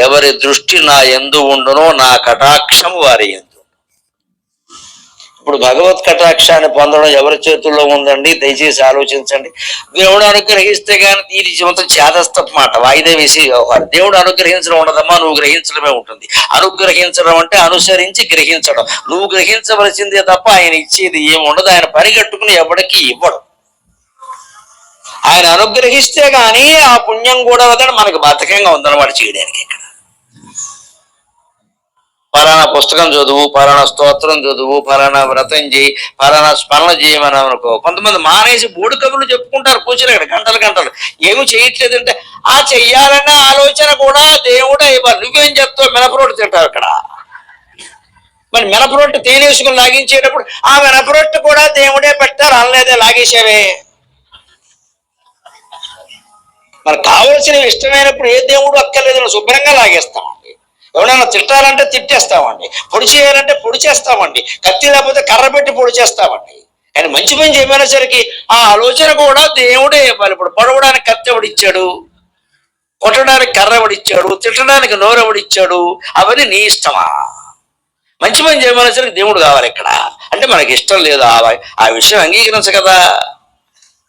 ఎవరి దృష్టి నా ఎందు ఉండునో నా కటాక్షం వారి ఎందు. ఇప్పుడు భగవత్ కటాక్షాన్ని పొందడం ఎవరి చేతుల్లో ఉందండి? దయచేసి ఆలోచించండి. దేవుడు అనుగ్రహిస్తే కానీ దీని జీవితం చేదస్తపు మాట వాయిదా వేసి వ్యవహారం. దేవుడు అనుగ్రహించడం ఉండదమ్మా నువ్వు గ్రహించడమే ఉంటుంది. అనుగ్రహించడం అంటే అనుసరించి గ్రహించడం. నువ్వు గ్రహించవలసిందే తప్ప ఆయన ఇచ్చేది ఏమి ఉండదు. ఆయన పరిగెట్టుకుని ఎవరికి ఇవ్వడు. ఆయన అనుగ్రహిస్తే కానీ ఆ పుణ్యం కూడా వదని మనకు బతకంగా ఉందన్నమాట చేయడానికి ఇక్కడ. పలానా పుస్తకం చదువు పలానా స్తోత్రం చదువు పలానా వ్రతం చేయి పలానా స్మరణ చేయమని అనుకో. కొంతమంది మానేసి బోడు కబుర్లు చెప్పుకుంటారు కూర్చుని ఇక్కడ గంటలు గంటలు. ఏమి చేయట్లేదంటే ఆ చెయ్యాలన్న ఆలోచన కూడా దేవుడే ఇవ్వాలి నువ్వేం చెప్తావు? మినపరోటు తింటావు అక్కడ. మరి మినపరొట్టు తేనేసుకుని లాగించేటప్పుడు ఆ మినపరొట్టు కూడా దేవుడే పెట్టారు అనలేదే లాగేసేవే. మనకు కావలసినవి ఇష్టమైనప్పుడు ఏ దేవుడు అక్కర్లేదు శుభ్రంగా లాగేస్తాం. ఎవరైనా తిట్టాలంటే తిట్టేస్తామండి పొడి చేయాలంటే పొడి చేస్తామండి కత్తి లేకపోతే కర్ర పెట్టి పొడి చేస్తామండి. కానీ మంచి పని చేయమనేసరికి ఆ ఆలోచన కూడా దేవుడే ఇవ్వాలి. ఇప్పుడు పొడవడానికి కత్తి ఎవడిచ్చాడు కొట్టడానికి కర్ర ఎవడిచ్చాడు తిట్టడానికి నోరు ఎవడిచ్చాడు అవన్నీ నీ ఇష్టమా? మంచి పని చేయమనేసరికి దేవుడు కావాలి ఇక్కడ. అంటే మనకి ఇష్టం లేదు ఆ ఆ విషయం అంగీకరించ కదా.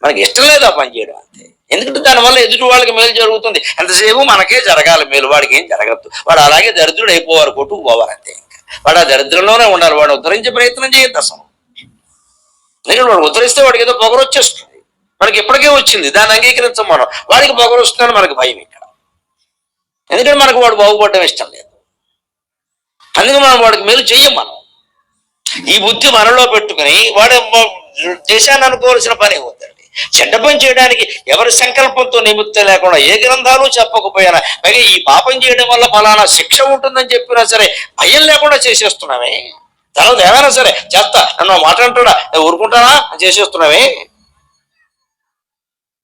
మనకి ఇష్టం లేదు ఆ పని చేయడం అంతే. ఎందుకంటే దానివల్ల ఎదుటి వాళ్ళకి మేలు జరుగుతుంది. ఎంతసేపు మనకే జరగాలి మేలు వాడికి ఏం జరగద్దు వాడు అలాగే దరిద్రుడు అయిపోవారు కొట్టుకు పోవాలి అంతే ఇంకా. వాడు ఆ దరిద్రంలోనే ఉండాలి వాడు ఉద్ధరించే ప్రయత్నం చేయొద్దు అసలు. ఎందుకంటే వాడు ఉద్ధరిస్తే వాడికి ఏదో పొగరు వచ్చేస్తుంది. మనకి ఇప్పటికే వచ్చింది దాన్ని అంగీకరించం మనం. వాడికి పొగరు వస్తుందని మనకి భయం ఇక్కడ. ఎందుకంటే మనకు వాడు బాగుపడడం ఇష్టం లేదు. అందుకే మనం వాడికి మేలు చెయ్యం మనం. ఈ బుద్ధి మనలో పెట్టుకుని వాడు మ- దేశాన్ని అనుకోవాల్సిన పని ఉందండి చెడ్డ పని చేయడానికి ఎవరి సంకల్పంతో నిమిత్తం లేకుండా ఏ గ్రంథాలు చెప్పకపోయినా పైగా ఈ పాపం చేయడం వల్ల ఫలానా శిక్ష ఉంటుందని చెప్పినా సరే భయం లేకుండా చేసేస్తున్నామే. తర్వాత ఏమైనా సరే చేస్తా నన్ను మాట అంటాడా ఊరుకుంటానా? చేసేస్తున్నామే.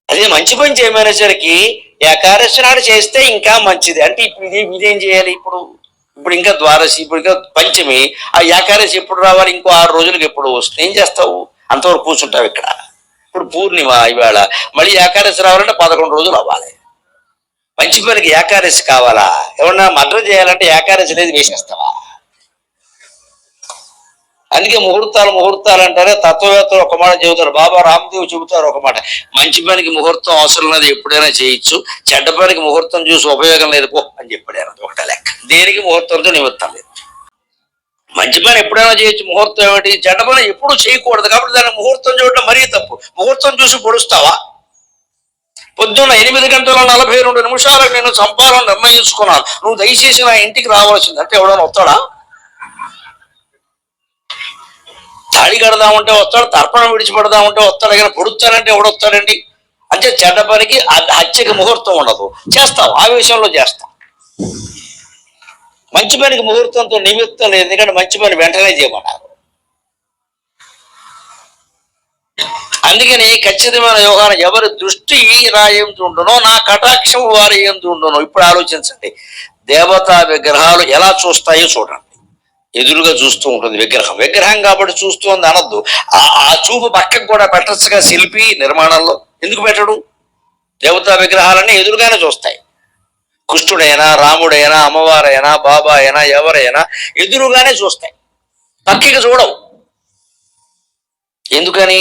అదే మంచి పని చేయమనేసరికి ఏకాదశి నాడు చేస్తే ఇంకా మంచిది. అంటే ఇప్పుడు ఇది ఇదేం చేయాలి ఇప్పుడు? ఇప్పుడు ఇంకా ద్వాదశి ఇప్పుడు ఇంకా పంచమి. ఆ ఏకాదశి ఎప్పుడు రావాలి? ఇంకో ఆరు రోజులకి ఎప్పుడు వస్తుంది? ఏం చేస్తావు? అంతవరకు కూర్చుంటావు ఇక్కడ. ఇప్పుడు పూర్ణిమ ఇవాళ మళ్ళీ ఏకాదశి రావాలంటే పదకొండు రోజులు అవ్వాలి. మంచి పనికి ఏకాదశి కావాలా? ఏమన్నా మద్రం చేయాలంటే ఏకాదశి అనేది వేసేస్తావా? అందుకే ముహూర్తాలు ముహూర్తాలు అంటారే తత్వవేత్తలు ఒక మాట చెబుతారు. బాబా రామదేవ్ చెబుతారు ఒక మాట. మంచి పనికి ముహూర్తం అవసరం లేదు ఎప్పుడైనా చేయొచ్చు. చెడ్డ పనికి ముహూర్తం చూసి ఉపయోగం లేదు పో అని చెప్పాడు ఆయన. లెక్క. దేనికి ముహూర్తంతో నిమిత్తం లేదు. మంచి పని ఎప్పుడైనా చేయొచ్చు. ముహూర్తం ఏమిటి? చెడ్డ పని ఎప్పుడు చేయకూడదు కాబట్టి దాన్ని ముహూర్తం చూడడం మరీ తప్పు. ముహూర్తం చూసి పొడుస్తావా? పొద్దున్న ఎనిమిది గంటల నలభై రెండు నిమిషాలు నేను చంపాలని నిర్ణయించుకున్నాను. నువ్వు దయచేసి నా ఇంటికి రావాల్సింది. అంటే ఎవడైనా వస్తాడా? తాళి కడదామంటే వస్తాడు తర్పణం విడిచిపెడదామంటే వస్తాడు కానీ పొడుస్తానంటే ఎవడొస్తాడండి అంటే చెడ్డ పనికి హత్యకి ముహూర్తం ఉండదు. చేస్తాం ఆవేశంలో చేస్తాం మంచి పనికి ముహూర్తంతో నిమిత్తం లేదు. ఎందుకంటే మంచి పని వెంటనే చేయమన్నారు. అందుకని ఖచ్చితమైన యోగాన ఎవరి దృష్టి నా ఎందు ఉండునో నా కటాక్షం వారి ఎందు ఉండునో ఇప్పుడు ఆలోచించండి. దేవతా విగ్రహాలు ఎలా చూస్తాయో చూడండి. ఎదురుగా చూస్తూ ఉంటుంది విగ్రహం. విగ్రహం కాబట్టి చూస్తూ ఉంది ఆ ఆ చూపు పక్కకు కూడా పెట్టచ్చుగా శిల్పి నిర్మాణంలో. ఎందుకు పెట్టడు? దేవతా విగ్రహాలన్నీ ఎదురుగానే చూస్తాయి. కృష్ణుడైనా రాముడైనా అమ్మవారైనా బాబా అయినా ఎవరైనా ఎదురుగానే చూస్తాయి. పక్కకి చూడవు. ఎందుకని?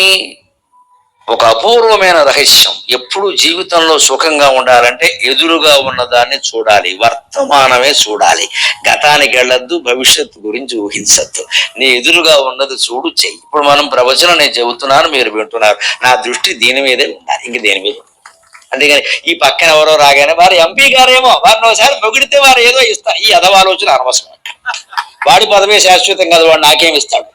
ఒక అపూర్వమైన రహస్యం. ఎప్పుడు జీవితంలో సుఖంగా ఉండాలంటే ఎదురుగా ఉన్న దాన్ని చూడాలి. వర్తమానమే చూడాలి. గతానికి వెళ్ళొద్దు భవిష్యత్తు గురించి ఊహించద్దు. నీ ఎదురుగా ఉన్నది చూడు చెయ్యి. ఇప్పుడు మనం ప్రవచనం నేను చెబుతున్నాను మీరు వింటున్నారు. నా దృష్టి దీని మీదే ఉండాలి. ఇంక దేని మీద అందుకని ఈ పక్కన ఎవరో రాగానే వారు ఎంపీ గారేమో వారిని ఒకసారి పొగిడితే వారు ఏదో ఇస్తారు ఈ అదవాలోచన అనవసరం వాడి పదవే శాశ్వతం కదా వాడు నాకేం ఇస్తాడు.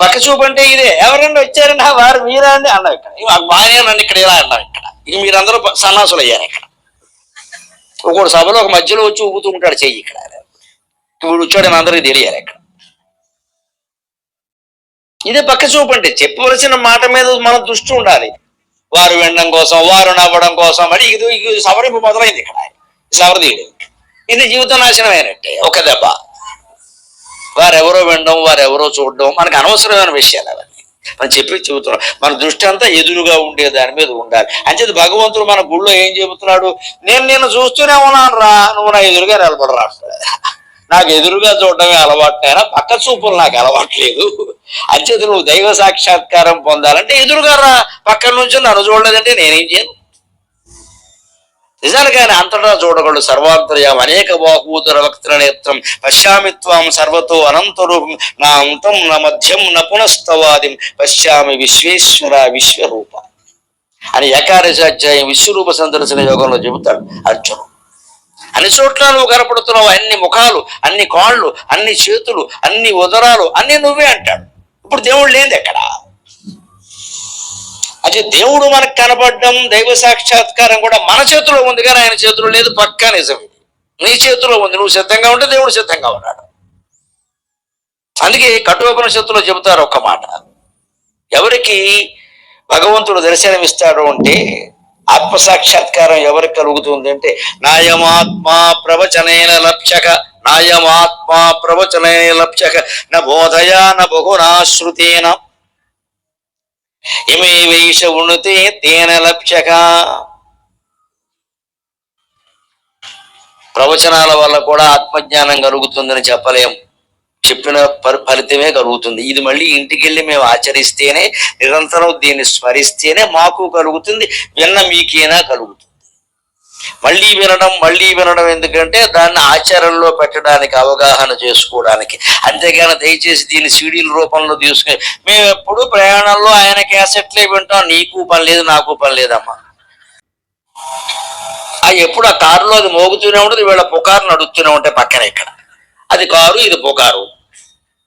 పక్క చూపు అంటే ఇదే ఎవరన్నా వచ్చారన్నా వారు మీరా అండి? అన్నావు ఇక్కడ. బాగానే నన్ను ఇక్కడ ఇలా అన్నావు ఇక్కడ. ఇక మీరందరూ సన్నాసులు అయ్యారు ఇక్కడ. ఒక్కొక్క సభలో ఒక మధ్యలో వచ్చి ఊగుతూ ఉంటాడు చెయ్యి ఇక్కడ. వీడు వచ్చాడని అందరికీ తెలియాలి ఇక్కడ. ఇదే పక్క చూపు అంటే చెప్పవలసిన మాట మీద మనం దృష్టి ఉండాలి. వారు వినడం కోసం వారు నవ్వడం కోసం మరి ఇది ఇది సవరింపు మొదలైంది ఇక్కడ. సవరదీయుడు ఇది జీవితం నాశనమైనట్టే ఒక దెబ్బ. వారెవరో వినడం వారెవరో చూడడం మనకు అనవసరమైన విషయాలు అవన్నీ. మనం చెప్పి చెబుతున్నాం. మన దృష్టి అంతా ఎదురుగా ఉండే దాని మీద ఉండాలి. అంచేది భగవంతుడు మన గుళ్ళో ఏం చెబుతున్నాడు? నేను నిన్ను చూస్తూనే ఉన్నాను రా. నువ్వు నా ఎదురుగా నిలబడరా. నాకు ఎదురుగా చూడడమే అలవాటునైనా పక్క చూపులు నాకు అలవాట్లేదు అంచేత నువ్వు దైవ సాక్షాత్కారం పొందాలంటే ఎదురుగా రా పక్కన నుంచి నన్ను చూడలేదంటే నేనేం చేయను. నిజానికి ఆయన అంతటా చూడగలడు సర్వాంతర్యం అనేక బాహూదర వక్తుల నేత్రం పశ్యామిత్వం సర్వతో అనంతరూపం నా అంతం నా మధ్యం న పునస్తవాదిం పశ్యామి విశ్వేశ్వర విశ్వరూప. అని ఏకాదశాధ్యాయం విశ్వరూప సందర్శన యోగంలో చెబుతాడు అర్జును అన్ని చోట్ల నువ్వు కనపడుతున్నావు అన్ని ముఖాలు అన్ని కాళ్ళు అన్ని చేతులు అన్ని ఉదరాలు అన్ని నువ్వే అంటాడు. ఇప్పుడు దేవుడు లేదు ఎక్కడ? అది దేవుడు మనకు కనపడడం దైవ సాక్షాత్కారం కూడా మన చేతిలో ఉంది కానీ ఆయన చేతిలో లేదు పక్కా నిజం నీ చేతిలో ఉంది నువ్వు సిద్ధంగా ఉంటే దేవుడు సిద్ధంగా ఉన్నాడు. అందుకే కఠోపనిషత్తులో చెబుతారు ఒక్క మాట. ఎవరికి భగవంతుడు దర్శనమిస్తాడు అంటే ఆత్మ సాక్షాత్కారం ఎవరికి కలుగుతుంది అంటే నాయమాత్మా ప్రవచనైన లక్ష్యక నాయమాత్మ ప్రవచనే లభ్యక న బోధయా న బహునా ఇమే వైష ఉణుతే తేన లభ్యక. ప్రవచనాల వల్ల కూడా ఆత్మజ్ఞానం కలుగుతుందని చెప్పలేం. చెప్పిన ఫలితమే కలుగుతుంది. ఇది మళ్ళీ ఇంటికి వెళ్ళి మేము ఆచరిస్తేనే నిరంతరం దీన్ని స్మరిస్తేనే మాకు కలుగుతుంది విన్న మీకేనా కలుగుతుంది. మళ్ళీ వినడం మళ్ళీ వినడం ఎందుకంటే దాన్ని ఆచరణలో పెట్టడానికి అవగాహన చేసుకోవడానికి. అంతేగాని దయచేసి దీన్ని సీడీల రూపంలో తీసుకుని మేము ఎప్పుడు ప్రయాణంలో ఆయన క్యాసెట్లే వింటాం నీకు పని లేదు నాకు పని లేదమ్మా. ఆ ఎప్పుడు ఆ కారులో అది మోగుతూనే ఉంటుంది వీళ్ళ పుకారు నడుస్తూనే ఉంటాయి పక్కన ఇక్కడ. అది కారు ఇది పుకారు.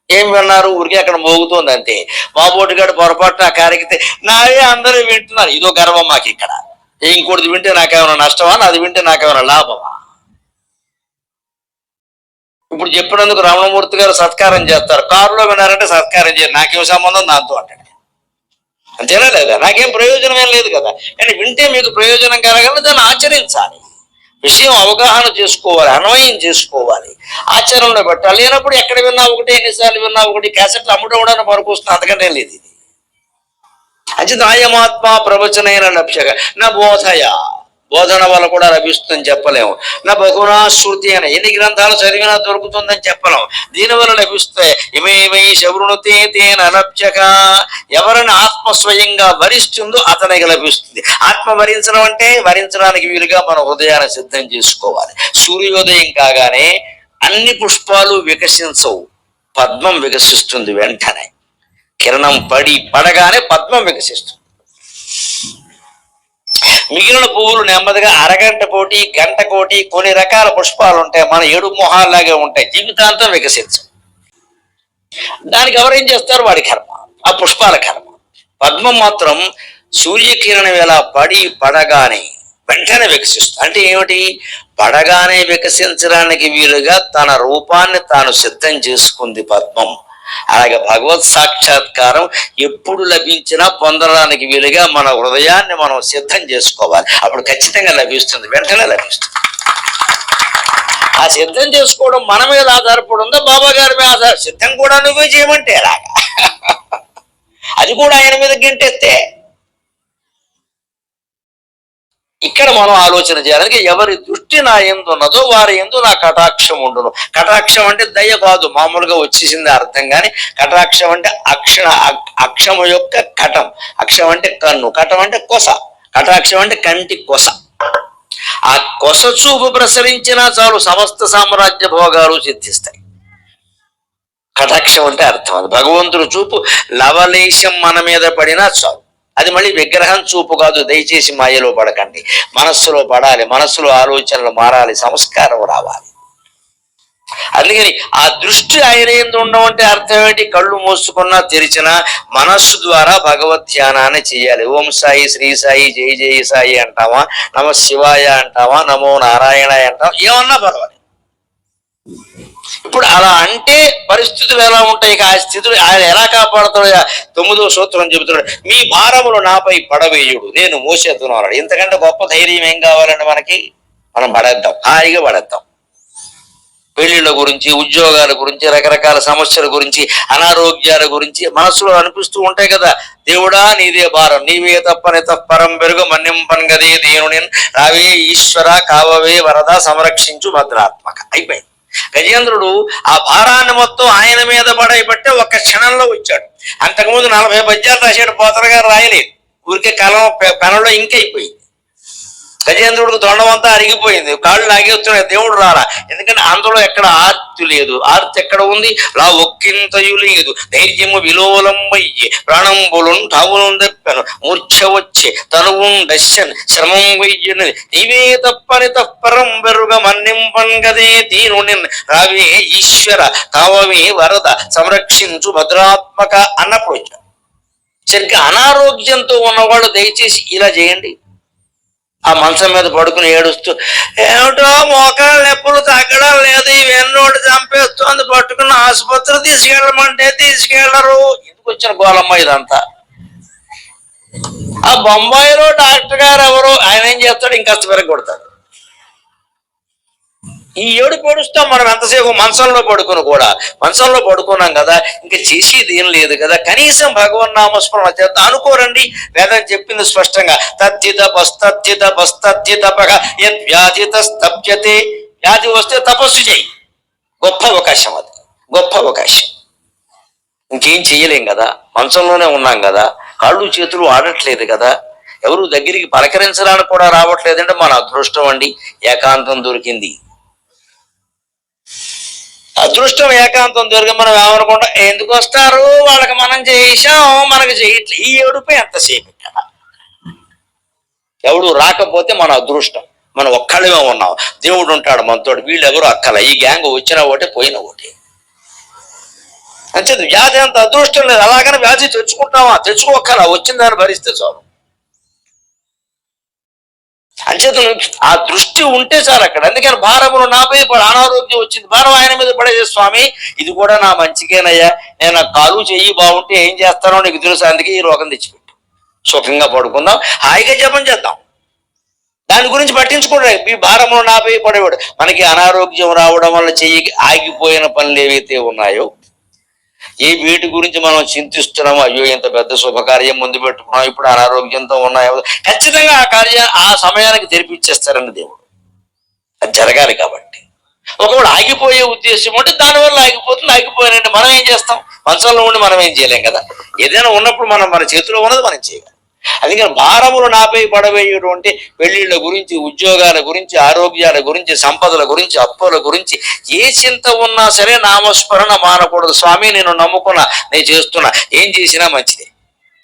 ఏం విన్నారు? ఊరికే అక్కడ మోగుతోంది అంతే. మా బోటుగాడు పొరపాటున ఆ కారెక్కితే నాయే నావే అందరూ వింటున్నారు. ఇదో గర్వం మాకు ఇక్కడ ఇంకోటిది వింటే నాకేమైనా నష్టమా? నాది వింటే నాకేమైనా లాభమా? ఇప్పుడు చెప్పినందుకు రమణమూర్తి గారు సత్కారం చేస్తారు. కారులో వినారంటే సత్కారం చేయరు నాకేం సంబంధం దాంతో అంటాడు అంతేనా లేదా? నాకేం ప్రయోజనం ఏం లేదు కదా. కానీ వింటే మీకు ప్రయోజనం కలగాలి దాన్ని ఆచరించాలి. విషయం అవగాహన చేసుకోవాలి అన్వయం చేసుకోవాలి. ఆచరణలో పెట్టాలి. లేనప్పుడు ఎక్కడ విన్నా ఒకటి ఎన్నిసార్లు విన్నా ఒకటి క్యాసెట్లు అమ్ముడు కూడా మనకు వస్తుంది అంతకంటే లేదు ఇది. అంచేత ఆయమాత్మ ప్రవచనైన లక్ష్యగా నా బోధయ. బోధన వల్ల కూడా లభిస్తుందని చెప్పలేము. నా బహునా శృతి అని ఎన్ని గ్రంథాలు చదివినా దొరుకుతుందని చెప్పలేము. దీని వల్ల లభిస్తాయి ఇమేమై శవృణుతే తేన లభ్యక ఎవరిని ఆత్మ స్వయంగా వరిస్తుందో అతనికి లభిస్తుంది. ఆత్మ వరించడం అంటే వరించడానికి వీలుగా మన హృదయాన్ని సిద్ధం చేసుకోవాలి. సూర్యోదయం కాగానే అన్ని పుష్పాలు వికసించవు. పద్మం వికసిస్తుంది వెంటనే. కిరణం పడి పడగానే పద్మం వికసిస్తుంది. మిగిలిన పువ్వులు నెమ్మదిగా అరగంట కోటి గంట కోటి కొన్ని రకాల పుష్పాలు ఉంటాయి. మన ఏడు మొహాల్లాగే ఉంటాయి. జీవితాంతం వికసించు దానికి ఎవరేం చేస్తారు? వాడి కర్మ. ఆ పుష్పాల కర్మ. పద్మం మాత్రం సూర్యకిరణం ఎలా పడి పడగానే వెంటనే వికసిస్తుంది. అంటే ఏమిటి? పడగానే వికసించడానికి వీలుగా తన రూపాన్ని తాను సిద్ధం చేసుకుంది పద్మం. అలాగే భగవత్ సాక్షాత్కారం ఎప్పుడు లభించినా పొందడానికి వీలుగా మన హృదయాన్ని మనం సిద్ధం చేసుకోవాలి. అప్పుడు ఖచ్చితంగా లభిస్తుంది. వెంటనే లభిస్తుంది. ఆ సిద్ధం చేసుకోవడం మన మీద ఆధారపడి ఉందా బాబా గారి మీద ఆధార సిద్ధం కూడా నువ్వే చేయమంటే ఎలాగా? అది కూడా ఆయన మీద గింటెత్తే. ఇక్కడ మనం ఆలోచన చేయాలి ఎవరి దృష్టి నా ఎందు ఉన్నదో వారి ఎందు నా కటాక్షం ఉండును. కటాక్షం అంటే దయ కాదు మామూలుగా వచ్చేసింది అర్థం కానీ కటాక్షం అంటే అక్షణ అక్షము యొక్క కటం. అక్షం అంటే కన్ను కటం అంటే కొస. కటాక్షం అంటే కంటి కొస. ఆ కొస చూపు ప్రసరించినా చాలు సమస్త సామ్రాజ్య భోగాలు సిద్ధిస్తాయి. కటాక్షం అంటే అర్థం అది. భగవంతుడు చూపు లవలేశం మన మీద పడినా చాలు. అది మళ్ళీ విగ్రహం చూపు కాదు. దయచేసి మాయలో పడకండి. మనస్సులో పడాలి. మనస్సులో ఆలోచనలు మారాలి. సంస్కారం రావాలి. అందుకని ఆ దృష్టి ఆయన ఎందు ఉండడం అంటే అర్థం ఏంటి? కళ్ళు మూసుకున్నా తెరిచినా మనస్సు ద్వారా భగవద్ ధ్యానాన్ని చేయాలి. ఓం సాయి శ్రీ సాయి జై జై సాయి అంటావా నమ శివాయ అంటావా నమో నారాయణ అంటావా ఏమన్నా పర్వాలేదు. ఇప్పుడు అలా అంటే పరిస్థితులు ఎలా ఉంటాయి? ఆ స్థితులు ఆయన ఎలా కాపాడుతాడు తొమ్మిదో సూత్రం చెబుతున్నాడు. మీ భారములు నాపై పడవేయుడు. నేను మోసేస్తున్నాడు ఇంతకంటే గొప్ప ధైర్యం ఏం కావాలండి మనకి? మనం పడేద్దాం. హాయిగా పడేద్దాం. పెళ్ళిళ్ళ గురించి ఉద్యోగాల గురించి రకరకాల సమస్యల గురించి అనారోగ్యాల గురించి మనసులో అనిపిస్తూ ఉంటాయి కదా. దేవుడా నీదే భారం. నీవే తప్పని తప్పరం పెరుగు. మన్నింపన్గదే దేవుని రావే ఈశ్వర కావవే వరద. సంరక్షించు భద్రాత్మక. అయిపోయింది. గజేంద్రుడు ఆ భారాన్ని మొత్తం ఆయన మీద పడైబట్టే ఒక్క క్షణంలో వచ్చాడు. అంతకుముందు నలభై పద్యాలు రాశాడు పోతన గారు రాయలేదు. ఊరికే కలం పెనంలో ఇంకైపోయింది గజేంద్రుడికి దొండమంతా అరిగిపోయింది. కాళ్ళు లాగేస్తున్నాయి దేవుడు రారా ఎందుకంటే అందులో ఎక్కడ ఆర్తి లేదు. ఆర్తి ఎక్కడ ఉంది? లా ఒక్కింతయు లేదు. ధైర్యము విలోలంబయ్యి. ప్రాణంబులు తావును తెప్పెను మూర్ఛ వచ్చి. తనువు దశన్ శ్రమం వెయ్యను. నీవే తప్పని తప్పరం వెరుగ మన్నింపన్ గదే దీనుని రావే ఈశ్వర. కావమే వరద. సంరక్షించు భద్రాత్మక అన్నప్పుడు సరిగ్గా అనారోగ్యంతో ఉన్నవాళ్ళు దయచేసి ఇలా చేయండి. ఆ మంచం మీద పడుకుని ఏడుస్తూ ఏమిటో మోకాళ్ళ నొప్పులు తగ్గడం లేదు ఈ వెన్నోటి చంపేస్తుంది పట్టుకుని ఆసుపత్రి తీసుకెళ్ళమంటే తీసుకెళ్ళరు ఎందుకు వచ్చిన గోలమ్మ ఇదంతా. ఆ బొంబాయిలో డాక్టర్ గారు ఎవరు? ఆయన ఏం చేస్తాడు? ఇంకాస్త పెరగొడతాడు ఈ ఏడు పొడుస్తాం మనం ఎంతసేపు మంచంలో పడుకుని కూడా? మంచంలో పడుకున్నాం కదా ఇంకా చేసేది ఏం లేదు కదా. కనీసం భగవన్ నామస్మరణ చేత అనుకోరండి వేదం చెప్పింది స్పష్టంగా. తత్తిత పస్తత్తిత పస్తత్తితపగ వ్యాధి తప్యతే వ్యాధి వస్తే తపస్సు చేయి. గొప్ప అవకాశం అది. గొప్ప అవకాశం. ఇంకేం చేయలేం కదా. మంచంలోనే ఉన్నాం కదా. కాళ్ళు చేతులు ఆడట్లేదు కదా. ఎవరు దగ్గరికి పలకరించడానికి కూడా రావట్లేదంటే మన అదృష్టం అండి. ఏకాంతం దొరికింది. అదృష్టం ఏకాంతం దొరికి మనం ఏమనుకుంటా ఎందుకు వస్తారు? వాళ్ళకి మనం చేసాం మనకు చేయట్లే ఈ ఏడుపు ఎంతసేపు ఇక్కడ ఎవడు రాకపోతే మన అదృష్టం. మనం ఒక్కళ్ళమే ఉన్నాం. దేవుడు ఉంటాడు మనతో వీళ్ళు ఎవరు అక్కల. ఈ గ్యాంగ్ వచ్చిన ఒకటే పోయిన ఒకటి. అంతే వ్యాధి అంత అదృష్టం లేదు. అలాగనే వ్యాధి తెచ్చుకుంటామా? తెచ్చుకోక్కల వచ్చిన దాన్ని భరిస్తే చాలు. అంచేత ఆ దృష్టి ఉంటే చాలు అక్కడ. అందుకని భారమును నాపై పడ అనారోగ్యం వచ్చింది. భారం ఆయన మీద పడేది స్వామి ఇది కూడా నా మంచికేనయ్యా. నేను కాలు చెయ్యి బాగుంటే ఏం చేస్తానో నీకు తెలుసు. అందుకే ఈ రోగం తెచ్చిపెట్టు. సుఖంగా పడుకుందాం. హాయిగా జపం చేద్దాం. దాని గురించి పట్టించుకోండి. ఈ భారమును నాపై పడేవాడు. మనకి అనారోగ్యం రావడం వల్ల చెయ్యి ఆగిపోయిన పనులు ఏవైతే ఉన్నాయో ఏ వీటి గురించి మనం చింతిస్తున్నాం అయ్యో ఇంత పెద్ద శుభకార్యం ముందు పెట్టుకున్నాం ఇప్పుడు అనారోగ్యంతో ఉన్నాయో ఖచ్చితంగా ఆ కార్య ఆ సమయానికి తెరిపించేస్తారని దేవుడు. అది జరగాలి కాబట్టి. ఒకవేళ ఆగిపోయే ఉద్దేశం ఉంటే దానివల్ల ఆగిపోతుంది ఆగిపోయినంటే మనం ఏం చేస్తాం? మంచంలో ఉండి మనం ఏం చేయలేం కదా. ఏదైనా ఉన్నప్పుడు మనం మన చేతిలో ఉన్నది మనం చేయగలం అందుకని భారములు నాపై పడవేయటువంటి పెళ్ళిళ్ళ గురించి ఉద్యోగాల గురించి ఆరోగ్యాల గురించి సంపదల గురించి అప్పుల గురించి ఏ చింత ఉన్నా సరే నామస్మరణ మానకూడదు. స్వామి నేను నమ్ముకున్నా నేను చేస్తున్నా. ఏం చేసినా మంచిదే.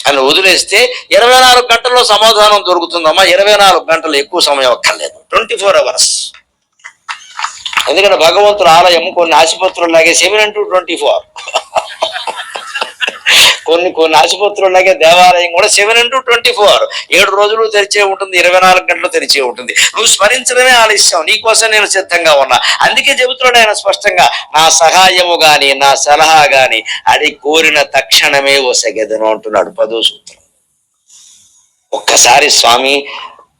అని వదిలేస్తే ఇరవై నాలుగు గంటల్లో సమాధానం దొరుకుతుందమ్మా. ఇరవై నాలుగు గంటలు ఎక్కువ సమయం అక్కర్లేదు. Twenty four hours. ఎందుకంటే భగవంతుడు ఆలయం కొన్ని ఆసుపత్రుల్లాగే సెవెన్ టు ట్వంటీ ఫోర్. కొన్ని కొన్ని ఆసుపత్రులు అలాగే దేవాలయం కూడా సెవెన్ ఇంటూ ట్వంటీ ఫోర్ ఏడు రోజులు తెరిచే ఉంటుంది ఇరవై నాలుగు గంటలు తెరిచే ఉంటుంది. నువ్వు స్మరించడమే ఆలస్యం నీకోసం నేను సిద్ధంగా ఉన్నా. అందుకే చెబుతున్నాడు ఆయన స్పష్టంగా నా సహాయము గాని నా సలహా గాని అది కోరిన తక్షణమే ఒసగెదను అంటున్నాడు పదో సూత్రం. ఒక్కసారి స్వామి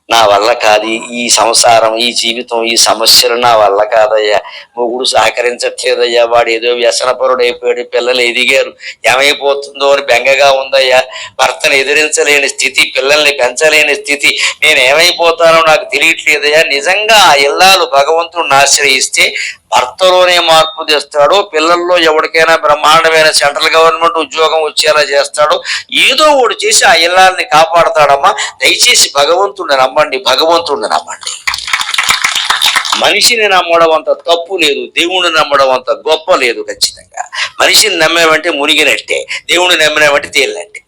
నా వల్ల కాదు. ఈ సంసారం ఈ జీవితం ఈ సమస్యలు నా వల్ల కాదయ్యా. మొగుడు సహకరించట్లేదయ్యా. వాడు ఏదో వ్యసనపరుడు అయిపోయాడు పిల్లలు ఎదిగారు. ఏమైపోతుందో అని బెంగగా ఉందయ్యా. భర్తను ఎదిరించలేని స్థితి పిల్లల్ని పెంచలేని స్థితి. నేను ఏమైపోతానో నాకు తెలియట్లేదయ్యా. నిజంగా ఆ ఇల్లాలు భగవంతుడిని ఆశ్రయిస్తే భర్తలోనే మార్పు తెస్తాడు. పిల్లల్లో ఎవరికైనా బ్రహ్మాండమైన సెంట్రల్ గవర్నమెంట్ ఉద్యోగం వచ్చేలా చేస్తాడు. ఏదో ఒకటి చేసి ఆ ఇల్లాలని కాపాడతాడమ్మా. దయచేసి భగవంతుడిని నమ్మండి భగవంతుడిని నమ్మండి. మనిషిని నమ్మడం అంత తప్పు లేదు. దేవుణ్ణి నమ్మడం అంత గొప్ప లేదు ఖచ్చితంగా. మనిషిని నమ్మేవంటే మునిగినట్టే. దేవుణ్ణి నమ్మినామంటే తేలినట్టే.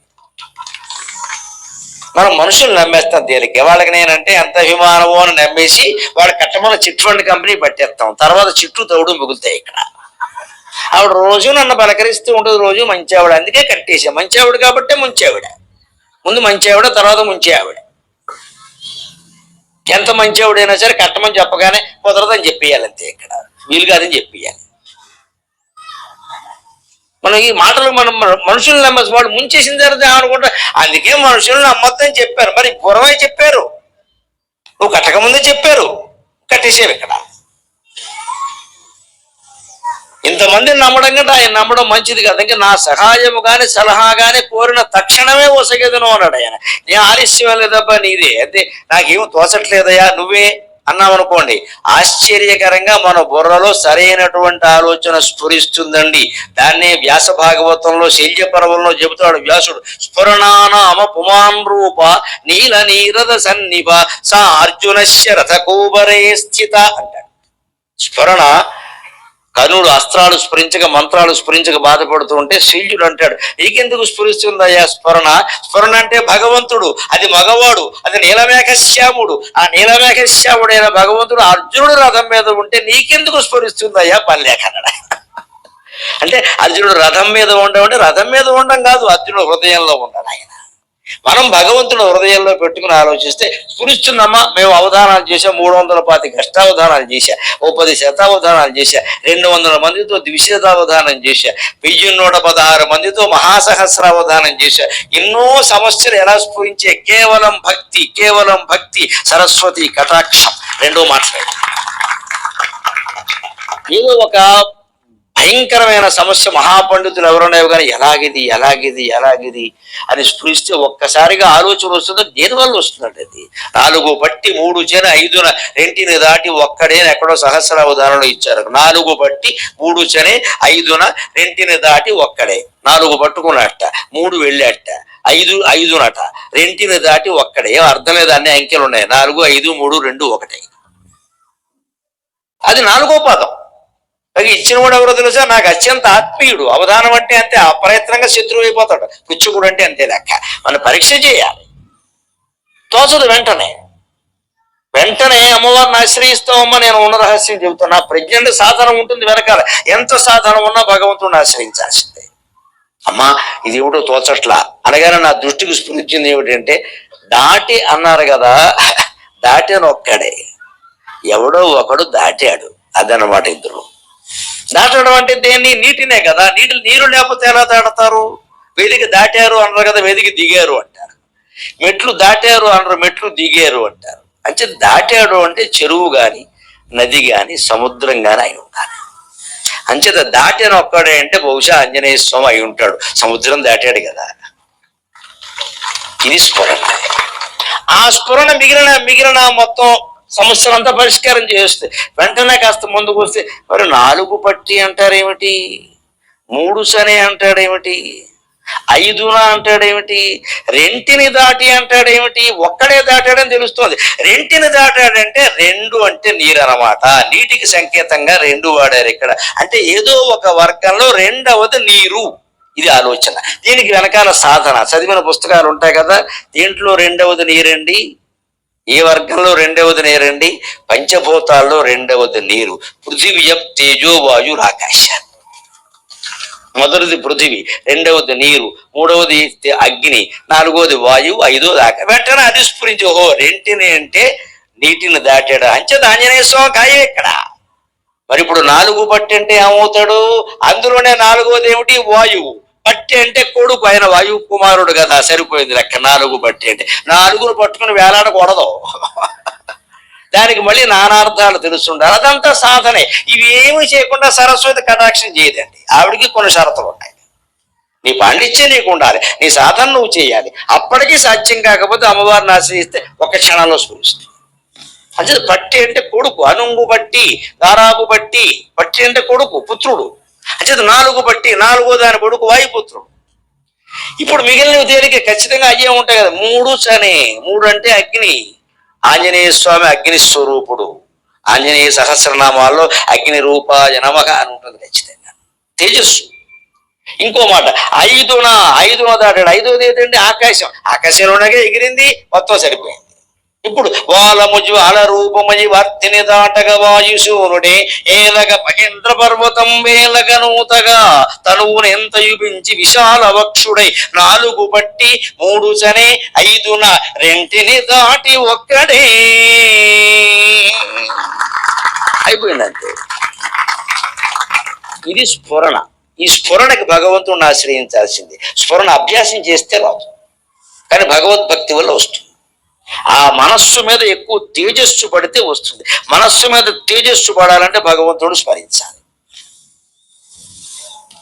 మనం మనుషులు నమ్మేస్తాం దేనికి? వాళ్ళకి నేనంటే ఎంత అభిమానమో అని నమ్మేసి వాళ్ళ కట్టమన్న చిట్ ఫండ్ కంపెనీ పట్టేస్తాం. తర్వాత చిట్టు తౌడు మిగులుతాయి ఇక్కడ. ఆవిడ రోజు నన్ను పలకరిస్తూ ఉంటుంది రోజు మంచి ఆవిడ అందుకే కట్టేసా మంచి ఆవిడ కాబట్టే ముంచి ఆవిడ ముందు మంచి ఆవిడ తర్వాత ముంచి ఆవిడ ఎంత మంచి ఆవిడైనా సరే కట్టమని చెప్పగానే కుదరదని చెప్పేయాలి అంతే ఇక్కడ. వీలు కాదని చెప్పేయాలి. మనం ఈ మాటలు మనం మనుషులు నమ్మేసి వాడు ముంచేసిన తర్వాత ఏమనుకుంటా అందుకే మనుషులు నమ్మొద్దని చెప్పారు. మరి పూర్వమే చెప్పారు. నువ్వు కట్టక ముందే చెప్పారు. కట్టేసేవి ఇక్కడ. ఇంతమందిని నమ్మడం కంటే ఆయన నమ్మడం మంచిది కదా. ఇంకా నా సహాయము కానీ సలహా కానీ కోరిన తక్షణమే ఒసగెదను అన్నాడు ఆయన. నీ ఆలస్యం లేదబ్బా నీదే. అయితే నాకేమో తోచట్లేదయ్యా నువ్వే అన్నాం అనుకోండి ఆశ్చర్యకరంగా మన బుర్రలో సరైనటువంటి ఆలోచన స్ఫురిస్తుందండి. దాన్నే వ్యాస భాగవతంలో శల్య పర్వంలో చెబుతాడు వ్యాసుడు స్ఫురణానామ పుమాన్ రూప నీల నీరద సన్నిభ సా అర్జున రథ కూబరే స్థిత అంటాడు. స్ఫురణ కర్ణుడు అస్త్రాలు స్ఫురించక మంత్రాలు స్ఫురించక బాధపడుతూ ఉంటే శల్యుడు అంటాడు నీకెందుకు స్ఫురిస్తుందయ్యా స్ఫురణ? స్ఫురణ అంటే భగవంతుడు అది మగవాడు అది నీలమేఘశ్యాముడు. ఆ నీలమేఘశ్యాముడైన భగవంతుడు అర్జునుడు రథం మీద ఉంటే నీకెందుకు స్ఫురిస్తుందయ్యా పల్లె కన్నడ? అంటే అర్జునుడు రథం మీద ఉండడం అంటే రథం మీద ఉండడం కాదు అర్జునుడు హృదయంలో ఉన్నాడు ఆయన. మనం భగవంతుడు హృదయంలో పెట్టుకుని ఆలోచిస్తే స్ఫురిస్తుందమ్మా మేము అవధానాలు చేసాం మూడు వందల పాతి కష్టావధానాలు చేశా ఓ పది శతావధానాలు చేశా రెండు వందల మందితో ద్విశతావధానం చేశా వెయ్యి నూట పదహారు మందితో మహాసహస్రావధానం చేశా ఎన్నో సమస్యలు ఎలా స్ఫురించే కేవలం భక్తి కేవలం భక్తి సరస్వతి కటాక్షం. రెండో మాట్లాడు ఏదో ఒక భయంకరమైన సమస్య మహాపండితులు ఎవరైనా కానీ ఎలాగిది ఎలాగిది ఎలాగిది అని స్ఫురిస్తే ఒక్కసారిగా ఆలోచన వస్తుందో దేనివల్ల వస్తుందండి అది? నాలుగు బట్టి మూడు చేన ఐదున రెంటిని దాటి ఒక్కడే ఎక్కడో సహస్ర ఉదాహరణలు ఇచ్చారు. నాలుగు బట్టి మూడు చనే ఐదున రెంటిని దాటి ఒక్కడే. నాలుగు పట్టుకున్నట్ట మూడు వెళ్ళాట ఐదు ఐదునట రెంటిని దాటి ఒక్కడే. ఏం అర్థం లేదు అన్ని అంకెలు ఉన్నాయి. నాలుగు ఐదు మూడు రెండు ఒకటే. అది నాలుగో పదం. అది ఇచ్చినవాడు ఎవరో తెలుసా? నాకు అత్యంత ఆత్మీయుడు. అవధానం అంటే అంతే అప్రయత్నంగా శత్రువు అయిపోతాడు. పుచ్చుకుడు అంటే అంతే లెక్క. మనం పరీక్ష చేయాలి. తోచదు వెంటనే. వెంటనే అమ్మవారిని ఆశ్రయిస్తామమ్మా నేను ఉన్న రహస్యం చెబుతున్నా. ప్రజ్ఞండి సాధనం ఉంటుంది వెనకాల. ఎంత సాధనం ఉన్నా భగవంతుడిని ఆశ్రయించాల్సిందే. అమ్మా ఇది ఏమిటో తోచట్లా? అనగానే నా దృష్టికి స్ఫురించింది ఏమిటంటే దాటి అన్నారు కదా దాటిన ఒక్కడే. ఎవడో ఒకడు దాటాడు. అదనమాట ఇద్దరు. దాటడం అంటే దేన్ని? నీటినే కదా. నీటి నీరు లేకపోతే ఎలా దాటతారు? వేదిక దాటారు అన్నారు కదా వేదిక దిగారు అంటారు. మెట్లు దాటారు అన్నారు మెట్లు దిగారు అంటారు. అంటే దాటాడు అంటే చెరువు గాని నది గాని సముద్రం గాని అయి ఉండాలి. అంచేత దాటిన ఒక్కడే అంటే బహుశా ఆంజనేయ స్వామి అయి ఉంటాడు. సముద్రం దాటాడు కదా. ఇది స్ఫురణ. ఆ స్ఫురణ మిగిలిన మిగిలిన మొత్తం సమస్యలంతా పరిష్కారం చేస్తే వెంటనే కాస్త ముందుకు వస్తే మరి నాలుగు పట్టి అంటారేమిటి? మూడు సనే అంటాడేమిటి? ఐదున అంటాడేమిటి? రెంటిని దాటి అంటాడేమిటి? ఒక్కడే దాటాడని తెలుస్తుంది. రెంటిని దాటాడంటే రెండు అంటే నీరు అనమాట నీటికి సంకేతంగా రెండు వాడారు ఇక్కడ. అంటే ఏదో ఒక వర్గంలో రెండవది నీరు. ఇది ఆలోచన. దీనికి వెనకాల సాధన. చదివిన పుస్తకాలు ఉంటాయి కదా దీంట్లో రెండవది నీరండి. ఏ వర్గంలో రెండవది నీరండి పంచభూతాల్లో రెండవది నీరు. పృథివీ తేజో వాయు ఆకాశ మొదటిది పృథివీ రెండవది నీరు మూడవది అగ్ని నాలుగవది వాయువు ఐదవది ఆకాశం. వెంటనే అది స్ఫురించి ఓహో రెంటిని అంటే నీటిని దాటాడు? అంచేత ఆంజనేయ స్వామి కాయే ఇక్కడ. మరి ఇప్పుడు నాలుగు పట్టి అంటే ఏమవుతాడు? అందులోనే నాలుగోది ఏమిటి? వాయువు పట్టి అంటే కొడుకు ఆయన వాయువు కుమారుడు కదా సరిపోయింది లెక్క. నాలుగు పట్టి అంటే. నాలుగును పట్టుకుని వేలాడకూడదు. దానికి మళ్ళీ నానార్థాలు తెలుస్తుండాలి. అదంతా సాధనే. ఇవేమి చేయకుండా సరస్వతి కటాక్షం చేయదండి. ఆవిడికి కొన్ని షరతులు ఉన్నాయి. నీ పాండిత్యం నీకు ఉండాలి. నీ సాధన నువ్వు చేయాలి. అప్పటికీ సాధ్యం కాకపోతే అమ్మవారిని ఆశ్రయిస్తే ఒక క్షణంలో స్ఫురిస్తుంది అంటే పట్టి అంటే కొడుకు. అనుంగు బట్టి దారాపు బట్టి. పట్టి అంటే కొడుకు పుత్రుడు. అంటే నాలుగు బట్టి నాలుగో దాని కొడుకు వాయుపుత్రుడు. ఇప్పుడు మిగిలిన దేనికి ఖచ్చితంగా అయ్యే ఉంటాయి కదా. మూడు చనే మూడు అంటే అగ్ని. ఆంజనేయ స్వామి అగ్ని స్వరూపుడు. ఆంజనేయ సహస్రనామాల్లో అగ్ని రూపాయ నమక అని ఉంటుంది ఖచ్చితంగా. తేజస్సు. ఇంకో మాట ఐదున ఐదున దాటాడు. ఐదోది ఏంటంటే ఆకాశం. ఆకాశంలోనే ఎగిరింది మొత్తం సరిపోయింది. ఇప్పుడు వాలము జ్వాల రూపమై వర్తిని దాటగ వాయుశూరుడే ఏలగ మహేంద్ర పర్వతం వేలగ నూతగా. తనువును ఎంత యుపించి విశాల వక్షుడై నాలుగు పట్టి మూడు చనే ఐదున రెంటిని దాటి ఒక్కడే. అయిపోయిందంతే. ఇది స్ఫురణ. ఈ స్ఫురణకి భగవంతుడిని ఆశ్రయించాల్సింది. స్ఫురణ అభ్యాసం చేస్తే రాదు. కానీ భగవద్భక్తి వల్ల వస్తుంది. ఆ మనస్సు మీద ఎక్కువ తేజస్సు పడితే వస్తుంది. మనస్సు మీద తేజస్సు పడాలంటే భగవంతుడు స్మరించాలి.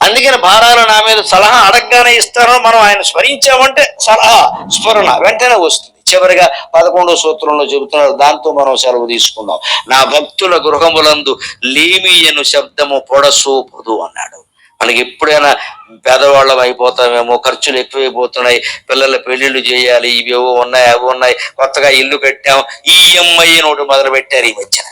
అందుకని భారాలు నా మీద సలహా అడగగానే ఇస్తారో మనం ఆయన స్మరించామంటే సలహా స్మరణ వెంటనే వస్తుంది. చివరిగా పదకొండో సూత్రంలో చెబుతున్నారు దాంతో మనం సెలవు తీసుకుందాం. నా భక్తుల గృహములందు లేమియను శబ్దము పొడసూపదు అన్నాడు. మనకి ఎప్పుడైనా పేదవాళ్ళం అయిపోతామేమో ఖర్చులు ఎక్కువైపోతున్నాయి పిల్లల పెళ్ళిళ్ళు చేయాలి ఇవేవో ఉన్నాయి అవి ఉన్నాయి కొత్తగా ఇల్లు కట్టాం ఈఎంఐ నోటి మొదలు పెట్టారు ఈ మధ్యన.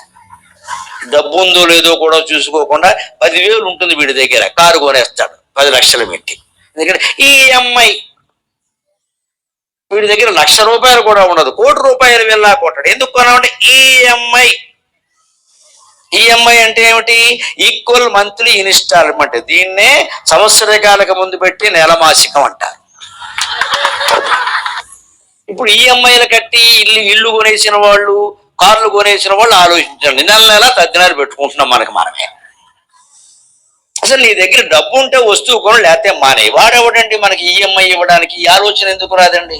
డబ్బు ఉందో లేదో కూడా చూసుకోకుండా పదివేలు ఉంటుంది వీడి దగ్గర కారు కొనేస్తాడు పది లక్షలు పెట్టి. ఎందుకంటే ఈఎంఐ వీడి దగ్గర లక్ష రూపాయలు కూడా ఉండదు కోటి రూపాయలు వెళ్ళా కొట్టాడు ఎందుకు కొనాలంటే ఈఎంఐ ఈఎంఐ అంటే ఏమిటి? ఈక్వల్ మంత్లీ ఇన్స్టాల్మెంట్ దీన్నే సంవత్సరకాలకు ముందు పెట్టి నెల మాసికం అంటారు. ఇప్పుడు ఈఎంఐలు కట్టి ఇల్లు ఇల్లు కొనేసిన వాళ్ళు కార్లు కొనేసిన వాళ్ళు ఆలోచించండి. నెల నెల తగ్గినారు పెట్టుకుంటున్నాం మనకి మనమే. అసలు నీ దగ్గర డబ్బు ఉంటే వస్తువు కొను లేకపోతే మానే. వాడెవడండి మనకి ఈఎంఐ ఇవ్వడానికి? ఈ ఆలోచన ఎందుకు రాదండి?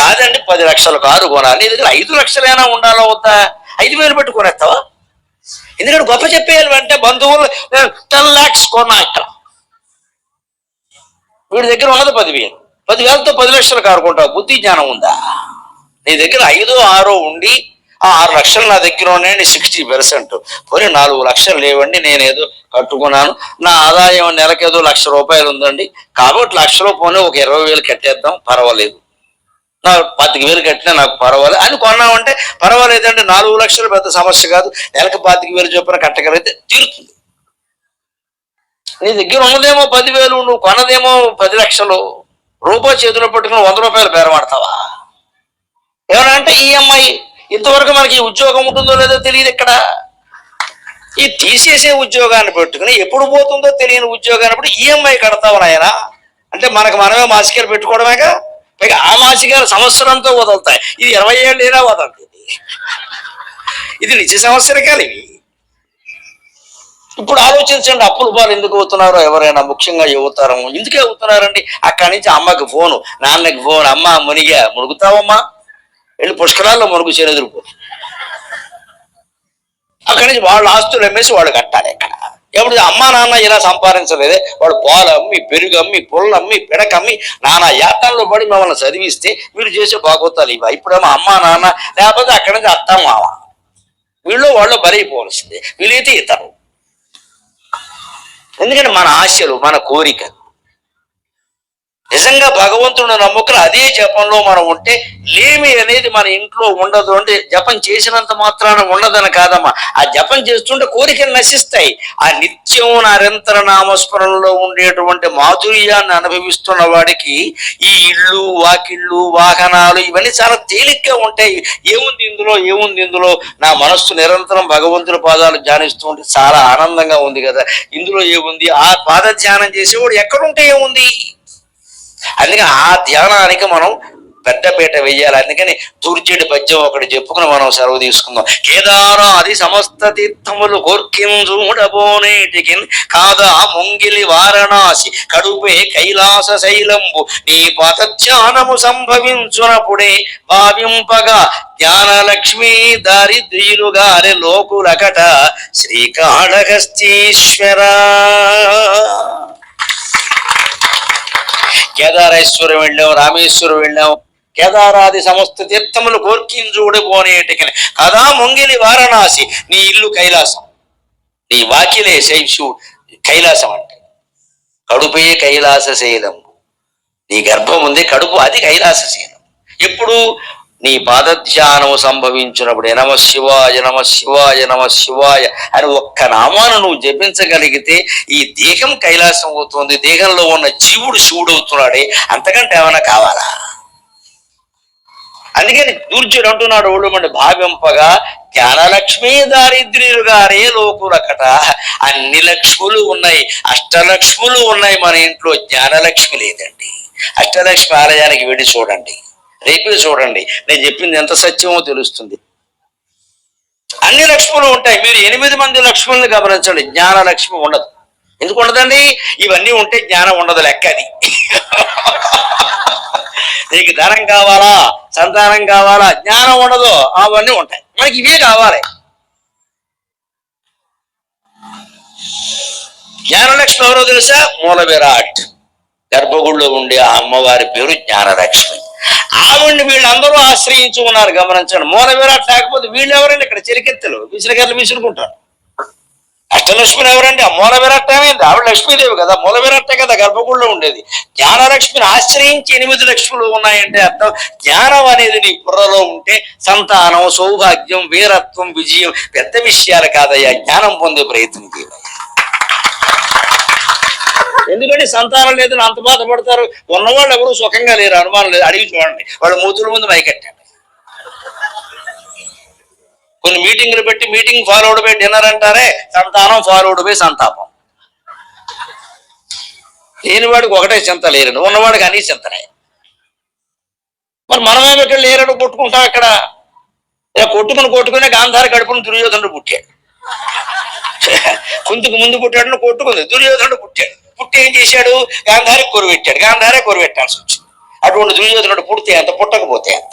కాదండి పది లక్షల కారు కొనాలి. నీ దగ్గర ఐదు లక్షలైనా ఉండాలో వద్దా? ఐదు వేలు పెట్టుకునేస్తావా? ఎందుకంటే గొప్ప చెప్పేయాలి అంటే బంధువులు టెన్ లాక్స్ కొన్నా ఇక్కడ. వీడి దగ్గర ఉన్నది పదివేలు. పదివేలతో పది లక్షలు కారుకుంటావు. బుద్ధి జ్ఞానం ఉందా? నీ దగ్గర ఐదో ఆరో ఉండి ఆ ఆరు లక్షలు నా దగ్గర ఉన్నాయండి సిక్స్టీ పర్సెంట్. పోనీ నాలుగు లక్షలు లేవండి నేనేదో కట్టుకున్నాను. నా ఆదాయం నెలకేదో లక్ష రూపాయలు ఉందండి. కాబట్టి లక్షలో పోనీ ఒక ఇరవై వేలు కట్టేద్దాం పర్వాలేదు. నా పాతిక వేలు కట్టినా నాకు పర్వాలేదు అని కొన్నామంటే పర్వాలేదండి నాలుగు లక్షలు పెద్ద సమస్య కాదు. నెలకు పాతిక వేలు చొప్పున కట్టగలిగితే తీరుతుంది. నీ దగ్గర ఉన్నదేమో పదివేలు నువ్వు కొన్నదేమో పది లక్షలు. రూపాయి చేతిలో పట్టుకుని వంద రూపాయలు బేరమాడతావా? ఏమన్నా అంటే ఈఎంఐ ఇంతవరకు మనకి ఉద్యోగం ఉంటుందో లేదో తెలియదు ఇక్కడ. ఈ తీసేసే ఉద్యోగాన్ని పెట్టుకుని ఎప్పుడు పోతుందో తెలియని ఉద్యోగాన్ని బట్టి ఈఎంఐ కడతావు నాయన. అంటే మనకు మనమే మాసికలు పెట్టుకోవడమేగా? పైగా ఆ మాసికాలు సంవత్సరంతో వదులుతాయి. ఇది ఇరవై ఏళ్ళు అయినా ఇది. ఇది నిత్య సంవత్సరకాలు ఇవి ఇప్పుడు ఆలోచించండి అప్పుల పాలు ఎందుకు అవుతున్నారో ఎవరైనా ముఖ్యంగా యువతరం. ఎందుకే అవుతున్నారండి? అక్కడి నుంచి అమ్మకి ఫోను నాన్నకి ఫోన్ అమ్మ మునిగా మునుగుతావమ్మా? వెళ్ళి పుష్కరాల్లో మునుగు చేరెదురుపో అక్కడి నుంచి వాళ్ళ ఆస్తులు అమ్మేసి వాళ్ళు కట్టాలి ఇక్కడ ఎప్పుడు అమ్మా నాన్న ఇలా సంపాదించలేదే? వాడు పాలు అమ్మి పెరుగు అమ్మి పుల్ల అమ్మి పిడక అమ్మి నానా యాతంలో పడి మిమ్మల్ని చదివిస్తే మీరు చేసే బాగోతాలు ఇవ్వ ఇప్పుడేమో అమ్మా నాన్న లేకపోతే అక్కడి నుంచి అత్త మామ. వీళ్ళు వాళ్ళు బరైపోవలసిందే వీళ్ళైతే ఇతరు ఎందుకంటే మన ఆశలు మన కోరికలు. నిజంగా భగవంతుడు నమ్ముకుని అదే జపంలో మనం ఉంటే లేమి అనేది మన ఇంట్లో ఉండదు అంటే జపం చేసినంత మాత్రాన ఉండదని కాదమ్మా. ఆ జపం చేస్తుంటే కోరికలు నశిస్తాయి. ఆ నిత్యం నరంతర నామస్మరణలో ఉండేటువంటి మాధుర్యాన్ని అనుభవిస్తున్న వాడికి ఈ ఇళ్ళు వాకిళ్ళు వాహనాలు ఇవన్నీ చాలా తేలిగ్గా ఉంటాయి. ఏముంది ఇందులో? ఏముంది ఇందులో? నా మనస్సు నిరంతరం భగవంతుడి పాదాలు ధ్యానిస్తూ ఉంటే చాలా ఆనందంగా ఉంది కదా. ఇందులో ఏముంది? ఆ పాద ధ్యానం చేసేవాడు ఎక్కడుంటే ఏముంది? అందుకని ఆ ధ్యానానికి మనం పెద్దపీట వెయ్యాలి అందుకని దుర్జడి పద్యం ఒకటి చెప్పుకుని మనం సెలవు తీసుకుందాం. కేదారాది సమస్త తీర్థములు కోర్కింజూడబోనేటికి కాదా ముంగిలి వారణాసి కడుపే కైలాస శైలంబు నీ పతధ్యానము సంభవించునప్పుడే భావింపగా జ్ఞానలక్ష్మీ దారిద్ర్యులు గారి లోకులకట శ్రీకాళహస్తీశ్వర. కేదారేశ్వరం వెళ్ళాం రామేశ్వరం వెళ్ళాం. కేదారాది సమస్త తీర్థములు కోర్కించూడిపోనేటికి కదా ముంగిలి వారణాసి నీ ఇల్లు కైలాసం. నీ వాకిలే శైశు కైలాసం అంటే. కడుపే కైలాస శైలం నీ గర్భం ఉంది కడుపు అది కైలాస శైలం. ఎప్పుడు నీ పాదధ్యానము సంభవించినప్పుడు నమ శివాయ నమ శివాయ నమ శివాయ అని ఒక్క నామాను నువ్వు జపించగలిగితే ఈ దేహం కైలాసం అవుతుంది దేహంలో ఉన్న జీవుడు శివుడు అవుతున్నాడే అంతకంటే ఏమైనా కావాలా? అందుకని దూర్జుడు అంటున్నాడు ఒళ్ళుమండి భావింపగా జ్ఞానలక్ష్మి దారిద్ర్యులు గారే లోకులకట. అన్ని లక్ష్ములు ఉన్నాయి అష్టలక్ష్ములు ఉన్నాయి మన ఇంట్లో జ్ఞానలక్ష్మి లేదండి. అష్టలక్ష్మి ఆలయానికి వెళ్ళి చూడండి. రేపే చూడండి. నేను చెప్పింది ఎంత సత్యమో తెలుస్తుంది. అన్ని లక్ష్ములు ఉంటాయి. మీరు ఎనిమిది మంది లక్ష్ములను గమనించండి. జ్ఞాన లక్ష్మి ఉండదు. ఎందుకు ఉండదండి? ఇవన్నీ ఉంటే జ్ఞానం ఉండదు లెక్క అది. నీకు ధనం కావాలా? సంతానం కావాలా? జ్ఞానం ఉండదు. అవన్నీ ఉంటాయి. మనకి ఇవే కావాలి. జ్ఞానలక్ష్మి ఎవరో తెలుసా? మూల విరాట్ గర్భగుడిలో ఉండే ఆ అమ్మవారి పేరు జ్ఞానలక్ష్మి. ఆవిడ్ని వీళ్ళందరూ ఆశ్రయించి ఉన్నారు గమనించండి. మూల విరాట్ లేకపోతే వీళ్ళు ఎవరండి ఇక్కడ చిరికెత్తలు విసిరికెత్తలు విసురుకుంటారు. అష్టలక్ష్మిని ఎవరండి? ఆ మూల విరాట్ ఏమైంది? ఆవిడ లక్ష్మీదేవి కదా మూల విరాట్టే కదా గర్భగుడిలో ఉండేది. జ్ఞానలక్ష్మిని ఆశ్రయించి ఎనిమిది లక్ష్ములు ఉన్నాయంటే అర్థం జ్ఞానం అనేది నీ బుర్రలో ఉంటే సంతానం సౌభాగ్యం వీరత్వం విజయం పెద్ద విషయాలు కాదయ్యా. జ్ఞానం పొందే ప్రయత్నం చేయాలి ఎందుకంటే సంతానం లేదని అంత బాధపడతారు. ఉన్నవాళ్ళు ఎవరు సుఖంగా లేరు అనుమానం లేదు. అడిగి చూడండి. వాళ్ళ మూతుల ముందు మైకెట్టండి కొన్ని మీటింగ్లు పెట్టి మీటింగ్ ఫాలోడ్ బై డిన్నర్ అంటారే సంతానం ఫాలోడ్ పోయి సంతాపం. లేనివాడికి ఒకటే చింత లేరు ఉన్నవాడికి అన్ని చింతనే మరి మనమేమి ఇక్కడ లేరని కొట్టుకుంటాం ఇక్కడ కొట్టుకుని కొట్టుకునే గాంధార గడుపుని దుర్యోధనుడు పుట్టాడు. కుంతుకు ముందు పుట్టాడు కొట్టుకుంది దుర్యోధనుడు పుట్టాడు. పుట్టి ఏం చేశాడు? గాంధారికి కొరువెట్టాడు గాంధారే కొరువెట్టాల్సి వచ్చింది. అటువంటి దుర్యోధనుడు పుడితే అంత పుట్టకపోతే అంత.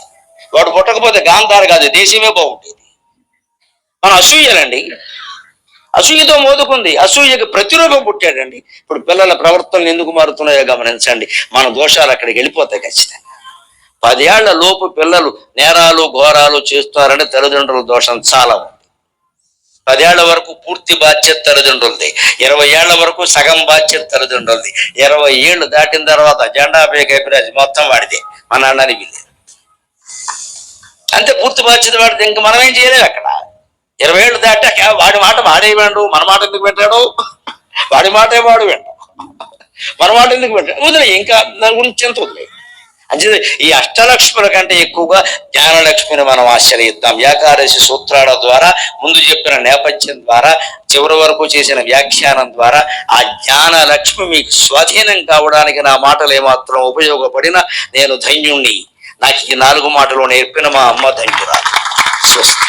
వాడు పుట్టకపోతే గాంధార కాదు దేశమే బాగుంటుంది మన అసూయలండి. అసూయతో మోదుకుంది. అసూయకి ప్రతిరూపం పుట్టాడండి. ఇప్పుడు పిల్లల ప్రవర్తనలు ఎందుకు మారుతున్నాయో గమనించండి. మన దోషాలు అక్కడికి వెళ్ళిపోతాయి ఖచ్చితంగా. పదేళ్ళ లోపు పిల్లలు నేరాలు ఘోరాలు చేస్తున్నారని తల్లిదండ్రుల దోషం చాలా ఉంది. పదేళ్ళ వరకు పూర్తి బాధ్యత తల్లిదండ్రులది ఇరవై ఏళ్ళ వరకు సగం బాధ్యత తల్లిదండ్రులది ఇరవై ఏళ్ళు దాటిన తర్వాత జెండా బేక్ మొత్తం వాడిదే. మన అన్నని వీళ్ళే అంతే పూర్తి బాధ్యత వాడితే ఇంక మనం ఏం చేయలేము అక్కడ. ఇరవై ఏళ్ళు దాటాక వాడి మాట వాడే వేండు మన మాట ఎందుకు పెట్టాడు వాడి మాటే వాడు విండు మన మాట ఎందుకు పెట్టాడు వదిలే ఇంకా దాని గురించి ఎంత వదిలేదు అంటే ఈ అష్టలక్ష్ముల కంటే ఎక్కువగా జ్ఞానలక్ష్మిని మనం ఆశ్రయిద్దాం. ఏకాదశి సూత్రాల ద్వారా ముందు చెప్పిన నేపథ్యం ద్వారా చివరి వరకు చేసిన వ్యాఖ్యానం ద్వారా ఆ జ్ఞాన లక్ష్మి మీకు స్వాధీనం కావడానికి నా మాటలు ఏమాత్రం ఉపయోగపడినా నేను ధన్యుణ్ణి. నాకు ఈ నాలుగు మాటలు నేర్పిన మా అమ్మ ధన్యురాలు. స్వస్తి.